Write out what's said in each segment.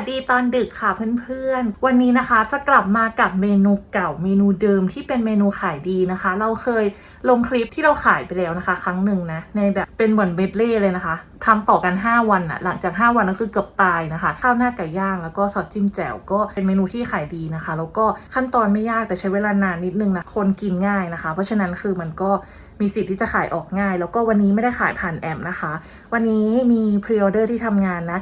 วัสดีตอนดึกค่ะเพื่อนๆ วันนี้นะคะจะกลับมากับเมนูเก่าเมนูเดิมที่เป็นเมนูขายดีนะคะ เราเคยลงคลิปที่เราขายไปแล้วนะคะ ครั้งหนึ่งนะในแบบเป็นเหมือนเบดเล่เลยนะคะทำต่อกัน 5 วันอะหลังจาก 5 วันก็คือเกือบตายนะคะ ข้าวหน้าไก่ย่างแล้วก็ซอสจิ้มแจ่วก็เป็นเมนูที่ขายดีนะคะ แล้วก็ขั้นตอนไม่ยากแต่ใช้เวลานานนิดนึงนะคนกินง่ายนะคะ เพราะฉะนั้นคือมันก็มีสิทธิ์ที่จะขายออกง่าย แล้วก็วันนี้ไม่ได้ขายผ่านแอปนะคะ วันนี้มีพรีออเดอร์ที่ทำงานนะ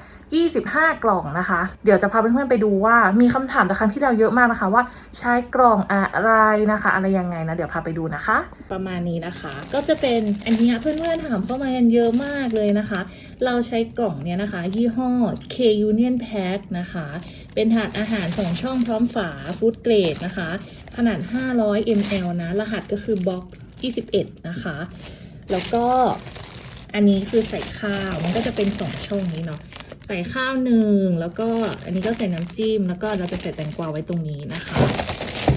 25 กล่องนะคะ เดี๋ยวจะพาเพื่อนๆไปดูว่ามีคำถามจากครั้งที่เราเยอะมากนะคะ ว่าใช้กล่องอะไรนะคะ อะไรยังไงนะ เดี๋ยวพาไปดูนะคะ ประมาณนี้นะคะ ก็จะเป็นอันนี้เพื่อนๆถามเข้ามากันเยอะมากเลยนะคะเราใช้กล่องเนี้ยนะคะ ยี่ห้อ K Union Pack นะคะ เป็นถาดอาหารสองช่องพร้อมฝาฟู้ดเกรดนะคะ ขนาด 500 ml นะ รหัสก็คือ box 21 นะคะ แล้วก็อันนี้คือใส่ข้าว มันก็จะเป็นสองช่องนี้เนาะใส่ข้าวหนึ่งแล้วก็อันนี้ก็ใส่น้ำจิ้ม แล้วก็เราจะใส่แตงกวาไว้ตรงนี้นะคะ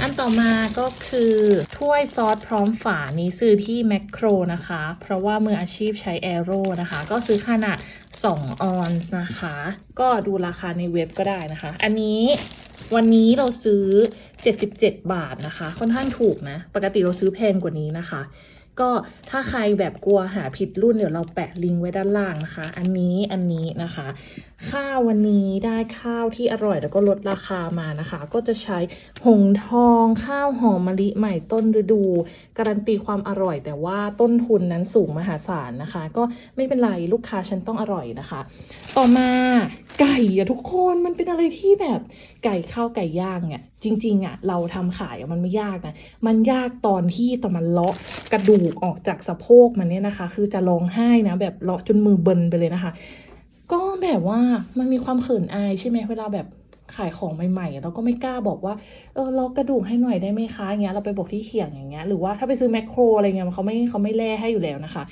อันต่อมาก็คือถ้วยซอสพร้อมฝานี้ซื้อที่แมคโครนะคะ เพราะว่ามืออาชีพใช้แอโร่นะคะ ก็ซื้อขนาด 2 ออนซ์นะคะ ก็ดูราคาในเว็บก็ได้นะคะ อันนี้วันนี้เราซื้อ 77 บาทนะคะ ค่อนข้างถูกนะ ปกติเราซื้อแพงกว่านี้นะคะ ก็ถ้าใครแบบกลัวหาผิดรุ่นเดี๋ยวเราแปะลิงก์ไว้ด้านล่างนะคะ อันนี้อันนี้นะคะ ข้าววันนี้ได้ข้าวที่อร่อยแล้วก็ลดราคามานะคะ ก็จะใช้หงทองข้าวหอมมะลิใหม่ต้นฤดู การันตีความอร่อย แต่ว่าต้นทุนนั้นสูงมหาศาลนะคะ ก็ไม่เป็นไรลูกค้าฉันต้องอร่อยนะคะ ต่อมาไก่อะทุกคนมันเป็นอะไรที่แบบไก่ข้าวไก่ย่างเนี่ย จริงๆอะเราทำขายมันไม่ยากนะ มันยากตอนที่ตอนมันเลาะกระดูกออกจากสะโพกมันเนี่ยนะคะ คือจะร้องไห้นะแบบเลาะจนมือเบินไปเลยนะคะ ก็แบบว่ามันมีความเขินอายใช่ไหมเวลาแบบขายของใหม่ๆเราก็ไม่กล้าบอกว่าเออล็อกกระดูกให้หน่อยได้ไหมคะอย่างเงี้ยเราไปบอกที่เขียงอย่างเงี้ยหรือว่าถ้าไปซื้อแมคโครอะไรเงี้ยเขาไม่เขาไม่แล่ให้อยู่แล้วนะคะ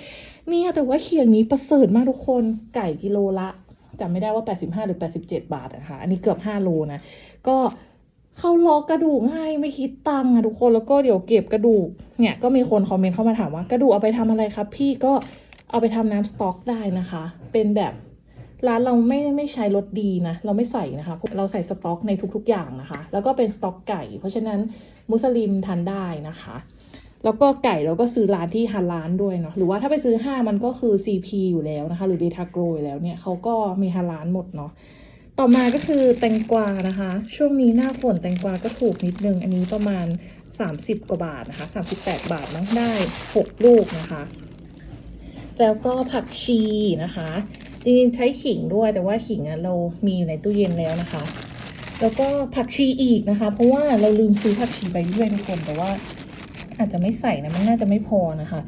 เนี่ยแต่ว่าเขียงนี้ประเสริฐมากทุกคนไก่กิโลละจำไม่ได้ว่า 85 หรือ 87 บาทนะคะ อันนี้เกือบ 5 โลนะ ก็ เขาล็อกกระดูกให้ไม่คิดตังค์อะทุกคนแล้วก็เดี๋ยวเก็บกระดูกเนี่ยก็มีคนคอมเมนต์เข้ามาถามว่ากระดูกเอาไปทำอะไรครับ พี่ก็เอาไปทำน้ำสต๊อกได้นะคะ เป็นแบบร้านเราไม่ไม่ใช้รสดีนะ เราไม่ใส่นะคะ เราใส่สต๊อกในทุกๆอย่างนะคะ แล้วก็เป็นสต๊อกไก่ เพราะฉะนั้นมุสลิมทานได้นะคะ แล้วก็ไก่เราก็ซื้อร้านที่ฮาลานด้วยเนาะหรือว่าถ้าไปซื้อห้ามันก็คือ CP อยู่แล้วนะคะ หรือเบทาโกรอยู่แล้วเนี่ยเขาก็มีฮาลานหมดเนาะ ต่อมาก็คือแตงกวานะคะ ช่วงนี้หน้าฝนแตงกวาก็ถูกนิดนึง อันนี้ประมาณ 30 กว่าบาทนะคะ 38 บาทมั้งได้ 6 ลูกนะคะ แล้วก็ผักชีนะคะ จริงๆใช้ขิงด้วยแต่ว่าขิงอะเรามีอยู่ในตู้เย็นแล้วนะคะ แล้วก็ผักชีอีกนะคะ เพราะว่าเราลืมซื้อผักชีไปด้วยทุกคนแต่ว่าอาจจะไม่ใส่นะมันน่าจะไม่พอนะคะ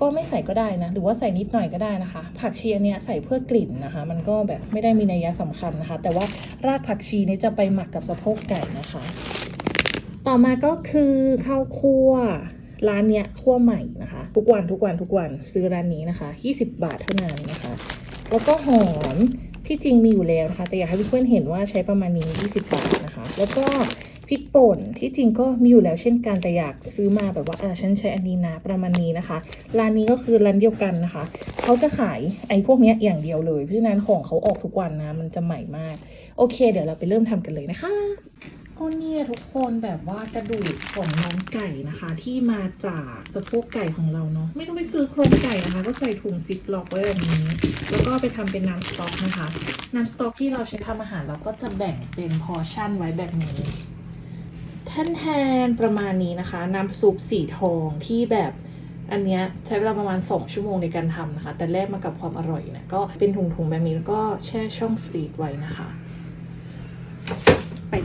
ก็ไม่ใส่ก็ได้นะ หรือว่าใส่นิดหน่อยก็ได้นะคะ ผักชีอันเนี้ยใส่เพื่อกลิ่นนะคะ มันก็แบบไม่ได้มีนัยสำคัญนะคะ แต่ว่ารากผักชีนี้จะไปหมักกับสะโพกไก่นะคะ ต่อมาก็คือข้าวคั่วร้านเนี้ยคั่วใหม่นะคะ ทุกวันทุกวันทุกวันซื้อร้านนี้นะคะ 20 บาทเท่านั้นนะคะ แล้วก็หอมที่จริงมีอยู่แล้วนะคะ แต่อยากให้เพื่อนๆเห็นว่าใช้ประมาณนี้ 20 บาทนะคะ แล้วก็ พริกป่นที่จริงก็มีอยู่แล้วเช่นกันแต่อยากซื้อมาแบบว่าเออฉันใช้อันนี้นะประมาณนี้นะคะร้านนี้ก็คือร้านเดียวกันนะคะ เขาจะขายไอ้พวกนี้อย่างเดียวเลย เพราะฉะนั้นของเขาออกทุกวันนะ มันจะใหม่มาก โอเค เดี๋ยวเราไปเริ่มทำกันเลยนะคะก็เนี่ยทุกคนแบบว่ากระดูกของน้องไก่นะคะ ที่มาจากสะโพกไก่ของเราเนาะไม่ต้องไปซื้อโครงไก่นะคะ ก็ใส่ถุงซิปล็อกไว้แบบนี้ แล้วก็ไปทำเป็นน้ำสต๊อกนะคะ น้ำสต๊อกที่เราใช้ทำอาหารเราก็จะแบ่งเป็นพอชั่นไว้แบบนี้ แทนแทนๆประมาณนี้นะคะน้ำซุปสีทองที่แบบอันเนี้ยใช้เวลาประมาณ 2 ชั่วโมงในการทำนะคะ แต่แลกมากับความอร่อยนะก็เป็นถุงๆแบบนี้แล้วก็แช่ช่องฟรีดไว้นะคะ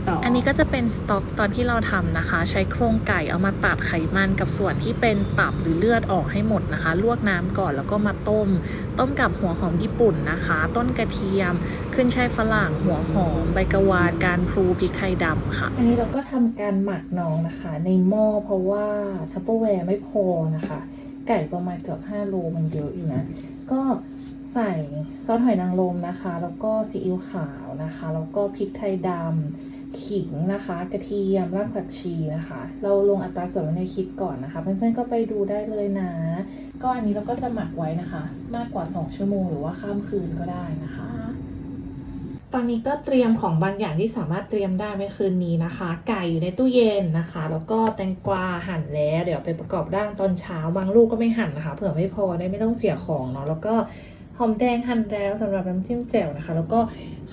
ต่อ อันนี้ก็จะเป็นสต็อกตอนที่เราทำนะคะ ใช้โครงไก่เอามาตัดไขมันกับส่วนที่เป็นตับหรือเลือดออกให้หมดนะคะ ลวกน้ำก่อนแล้วก็มาต้ม ต้มกับหัวหอมญี่ปุ่นนะคะ ต้นกระเทียม ขึ้นช่ายฝรั่ง หัวหอม ใบกะวานการพลูพริกไทยดำค่ะ อันนี้เราก็ทำการหมักน้องนะคะ ในหม้อเพราะว่าทัพเปอร์แวร์ไม่พอนะคะ ไก่ประมาณเกือบ5โลมันเยอะอยู่นะก็ใส่ซอสหอยนางรมนะคะ แล้วก็ซีอิ๊วขาวนะคะ แล้วก็พริกไทยดำ ขิงนะคะ กระเทียมรากผักชีนะคะ เราลงอัตราส่วนไว้ในคลิปก่อนนะคะ เพื่อนๆก็ไปดูได้เลยนะ ก็อันนี้เราก็จะหมักไว้นะคะ มากกว่า 2 ชั่วโมงหรือว่าข้ามคืนก็ได้นะคะ ตอนนี้ก็เตรียมของบางอย่างที่สามารถเตรียมได้ในคืนนี้นะคะ ไก่อยู่ในตู้เย็นนะคะ แล้วก็แตงกวาหั่นแล้ว เดี๋ยวไปประกอบร่างตอนเช้าบางลูกก็ไม่หั่นนะคะ เผื่อไม่พอได้ไม่ต้องเสียของเนาะแล้วก็ หอมแดงหั่นแล้วสำหรับน้ำจิ้มแจ่วนะคะ แล้วก็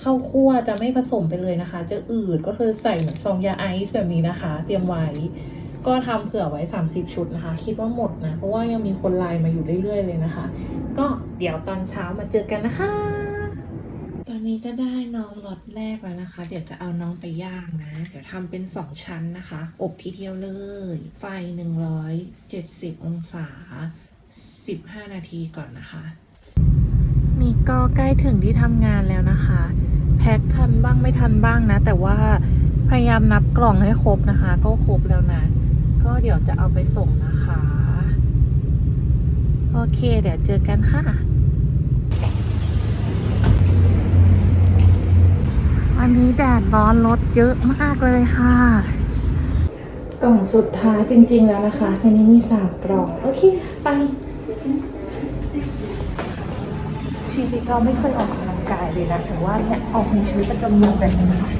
ข้าวคั่วจะไม่ผสมไปเลยนะคะ จะอืดก็คือใส่เหมือนซองยาไอซ์แบบนี้นะคะ เตรียมไว้ก็ทำเผื่อไว้ 30 ชุดนะคะ คิดว่าหมดนะ เพราะว่ายังมีคนไลน์มาอยู่เรื่อย ๆ เลยนะคะ ก็เดี๋ยวตอนเช้ามาเจอกันนะคะ ตอนนี้ก็ได้น้องล็อตแรกแล้วนะคะ เดี๋ยวจะเอาน้องไปย่างนะ เดี๋ยวทำเป็นสองชั้นนะคะ อบทีเดียวเลย ไฟ 170 องศา 15 นาทีก่อนนะคะ นี่ก็ใกล้ถึงที่ทำงานแล้วนะคะ แพ็คทันบ้างไม่ทันบ้างนะ แต่ว่าพยายามนับกล่องให้ครบนะคะ ก็ครบแล้วนะ ก็เดี๋ยวจะเอาไปส่งนะคะ โอเค เดี๋ยวเจอกันค่ะ วันนี้แดดร้อนรถเยอะมากเลยค่ะ กล่องสุดท้ายจริงๆแล้วนะคะในนี้มีสามกล่อง โอเค ไป ชีวิตเราไม่เคยออกกำลังกายเลยนะแต่ว่าเนี่ยออกในชีวิตประจำวันแบบนี้ค่ะ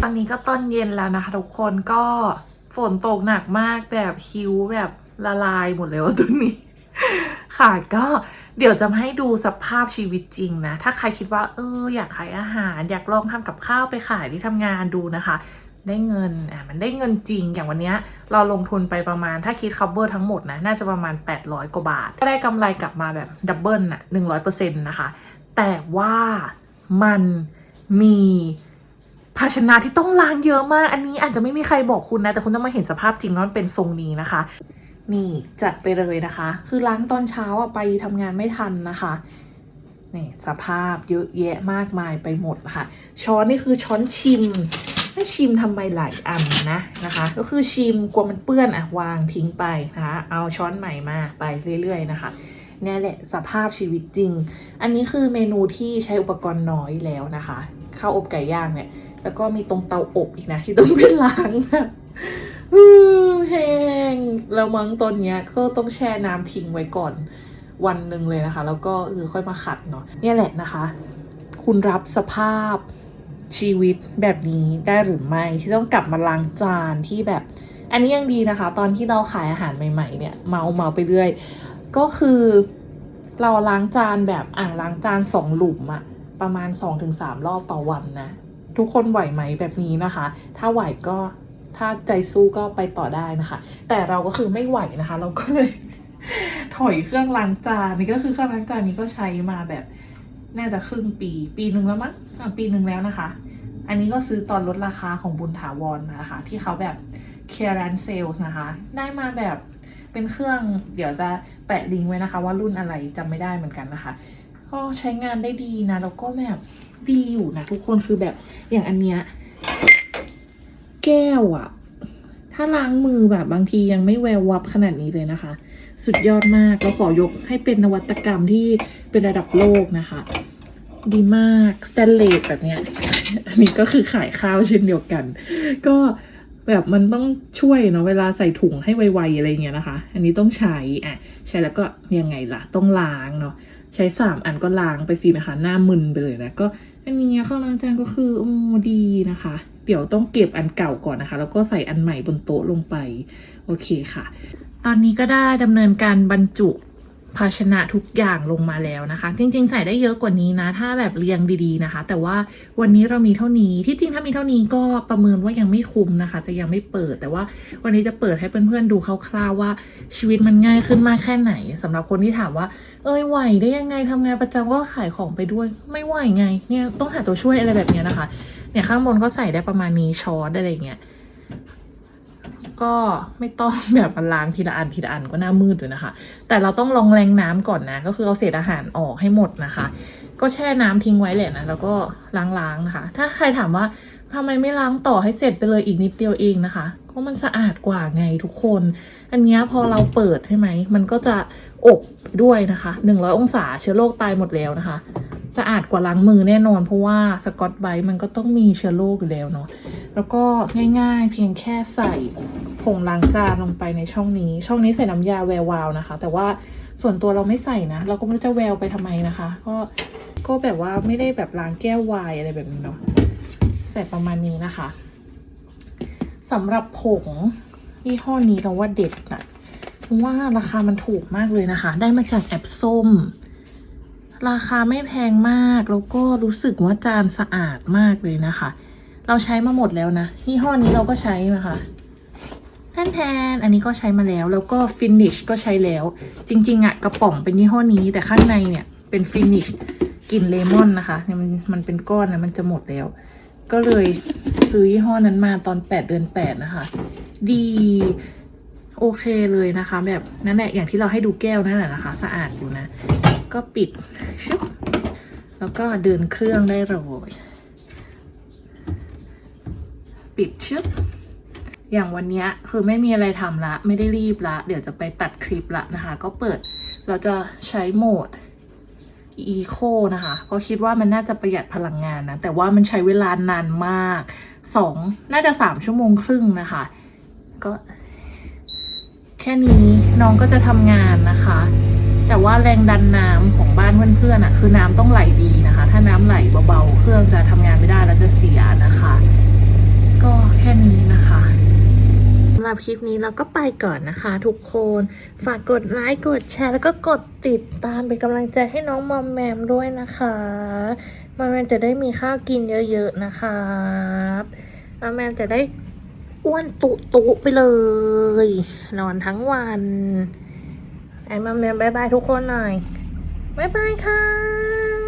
ตอนนี้ก็ตอนเย็นแล้วนะคะทุกคนก็ฝนตกหนักมากแบบคิ้วแบบละลายหมดเลยว่าตรงนี้ ค่ะก็เดี๋ยวจะมาให้ดูสภาพชีวิตจริงนะ ถ้าใครคิดว่าเอออยากขายอาหาร อยากลองทำกับข้าวไปขายที่ทำงานดูนะคะ ได้เงินอะมันได้เงินจริงอย่างวันนี้เราลงทุนไปประมาณถ้าคิด cover ทั้งหมดนะน่าจะประมาณ 800 กว่าบาท ก็ได้กำไรกลับมาแบบดับเบิลน่ะ100%นะคะ แต่ว่ามันมีภาชนะที่ต้องล้างเยอะมาก อันนี้อาจจะไม่มีใครบอกคุณนะ แต่คุณต้องมาเห็นสภาพจริงว่ามันเป็นทรงนี้นะคะ นี่จัดไปเลยนะคะ คือล้างตอนเช้าอะไปทำงานไม่ทันนะคะนี่สภาพเยอะแยะมากมายไปหมดนะคะช้อนนี่คือช้อนชิม ให้ชิมทำไมหลายอันนะนะคะ ก็คือชิมกลัวมันเปื้อนอะวางทิ้งไปนะคะเอาช้อนใหม่มาไปเรื่อยๆนะคะเนี่ยแหละสภาพชีวิตจริง อันนี้คือเมนูที่ใช้อุปกรณ์น้อยแล้วนะคะข้าวอบไก่ย่างเนี่ย แล้วก็มีตรงเตาอบอีกนะที่ต้องไปล้างแบบอื้อแห้งแล้วมั้งตอนเนี้ยก็ต้องแช่น้ำทิ้งไว้ก่อนวันหนึ่งเลยนะคะ แล้วก็เออค่อยมาขัดเนาะเนี่ยแหละนะคะ คุณรับสภาพ ชีวิตแบบนี้ได้หรือไม่ที่ต้องกลับมาล้างจานที่แบบ อันนี้ยังดีนะคะ ตอนที่เราขายอาหารใหม่ ๆ เนี่ยเมาเมาไปเรื่อย ก็คือ เราล้างจานแบบอ่างล้างจานสองหลุมอะประมาณ 2-3ถึงรอบต่อวันนะ ทุกคนไหวไหมแบบนี้นะคะ ถ้าไหวก็ถ้าใจสู้ก็ไปต่อได้นะคะ แต่เราก็คือไม่ไหวนะคะ เราก็เลยถอยเครื่องล้างจานนี่ก็คือเครื่องล้างจานนี้ก็ใช้มาแบบ น่าจะครึ่งปีปีหนึ่งแล้วมั้งปีหนึ่งแล้วนะคะ อันนี้ก็ซื้อตอนลดราคาของบุญถาวรนะคะ ที่เขาแบบ clearance sales นะคะ ได้มาแบบเป็นเครื่องเดี๋ยวจะแปะลิงก์ไว้นะคะ ว่ารุ่นอะไรจำไม่ได้เหมือนกันนะคะ ก็ใช้งานได้ดีนะ แล้วก็แบบดีอยู่นะ ทุกคนคือแบบอย่างอันเนี้ยแก้วอะถ้าล้างมือแบบบางทียังไม่แวววับขนาดนี้เลยนะคะ สุดยอดมากเราขอยกให้เป็นนวัตกรรมที่เป็นระดับโลกนะคะ ดีมากสแตนเลสแบบเนี้ยอันนี้ก็คือขายข้าวเช่นเดียวกัน ก็แบบมันต้องช่วยเนาะเวลาใส่ถุงให้ไวๆอะไรเงี้ยนะคะ อันนี้ต้องใช้อะใช้แล้วก็ยังไงล่ะ ต้องล้างเนาะใช้สามอันก็ล้างไปสินะคะ หน้ามึนไปเลยนะก็อันนี้ข้าวล้างจานก็คือโอ้ดีนะคะ เดี๋ยวต้องเก็บอันเก่าก่อนนะคะ แล้วก็ใส่อันใหม่บนโต๊ะลงไป โอเคค่ะ ตอนนี้ก็ได้ดำเนินการบรรจุภาชนะทุกอย่างลงมาแล้วนะคะ จริง ๆ ใส่ได้เยอะกว่านี้นะ ถ้าแบบเรียงดีๆนะคะ แต่ว่าวันนี้เรามีเท่านี้ที่จริงถ้ามีเท่านี้ก็ประเมินว่ายังไม่คุ้มนะคะ จะยังไม่เปิด แต่ว่าวันนี้จะเปิดให้เพื่อนๆดูคร่าวๆว่าชีวิตมันง่ายขึ้นมากแค่ไหนสำหรับคนที่ถามว่า เอ้ยไหวได้ยังไงทำงานประจำก็ขายของไปด้วย ไม่ไหวไงเนี่ยต้องหาตัวช่วยอะไรแบบนี้นะคะ เนี่ยข้างบนก็ใส่ได้ประมาณนี้ช้อนอะไรอย่างเงี้ย ก็ไม่ต้องแบบมาล้างทีละอันทีละอันก็น่ามืดเลยนะคะ แต่เราต้องลองแรงน้ำก่อนนะ ก็คือเอาเศษอาหารออกให้หมดนะคะ ก็แช่น้ำทิ้งไว้แหละนะแล้วก็ล้างๆนะคะ ถ้าใครถามว่าทำไมไม่ล้างต่อให้เสร็จไปเลยอีกนิดเดียวเองนะคะก็มันสะอาดกว่าไงทุกคน อันนี้พอเราเปิดใช่ไหมมันก็จะอบด้วยนะคะ 100 องศาเชื้อโรคตายหมดแล้วนะคะ สะอาดกว่าล้างมือแน่นอน เพราะว่าสกอตไบรท์มันก็ต้องมีเชื้อโรคอยู่แล้วเนาะแล้วก็ง่ายๆ เพียงแค่ใส่ผงล้างจานลงไปในช่องนี้ ช่องนี้ใส่น้ำยาแวววาวนะคะ แต่ว่าส่วนตัวเราไม่ใส่นะ เราก็ไม่รู้จะแววไปทำไมนะคะ ก็ก็แบบว่าไม่ได้แบบล้างแก้ววายอะไรแบบนี้เนาะใส่ประมาณนี้นะคะสำหรับผงยี่ห้อนี้เราว่าเด็ดนะเพราะว่าราคามันถูกมากเลยนะคะ ได้มาจากแอปส้ม ราคาไม่แพงมากแล้วก็รู้สึกว่าจานสะอาดมากเลยนะคะ เราใช้มาหมดแล้วนะยี่ห้อนี้เราก็ใช้นะคะแทนแทนอันนี้ก็ใช้มาแล้วแล้วก็ฟินิชก็ใช้แล้ว จริงๆอะกระป๋องเป็นยี่ห้อนี้แต่ข้างในเนี่ยเป็นฟินิชกลิ่นเลมอนนะคะเนี่ยมันมันเป็นก้อนนะมันจะหมดแล้ว ก็เลยซื้อยี่ห้อนั้นมาตอนแปดเดือนแปดนะคะ ดีโอเคเลยนะคะ แบบนั่นแหละอย่างที่เราให้ดูแก้วนั่นแหละนะคะ สะอาดอยู่นะ ก็ปิดชึบแล้วก็เดินเครื่องได้เลยปิดชึบอย่างวันนี้คือไม่มีอะไรทำละ ไม่ได้รีบละ เดี๋ยวจะไปตัดคลิปละนะคะ ก็เปิดเราจะใช้โหมด Eco นะคะ เพราะคิดว่ามันน่าจะประหยัดพลังงานนะ แต่ว่ามันใช้เวลานานมากสองน่าจะสามชั่วโมงครึ่งนะคะ ก็แค่นี้น้องก็จะทำงานนะคะ แต่ว่าแรงดันน้ำของบ้านเพื่อนๆอะคือน้ำต้องไหลดีนะคะ ถ้าน้ำไหลเบาๆ เครื่องจะทำงานไม่ได้แล้วจะเสียนะคะ ก็แค่นี้นะคะสำหรับคลิปนี้เราก็ไปก่อนนะคะ ทุกคนฝากกดไลค์กดแชร์แล้วก็กดติดตามเป็นกำลังใจให้น้องมอมแมมด้วยนะคะมอมแมมจะได้มีข้าวกินเยอะๆนะครับมอมแมมจะได้อ้วนตุตุๆไปเลย นอนทั้งวัน ไอ้มอมแมมบายบายทุกคนหน่อยบายบายค่ะ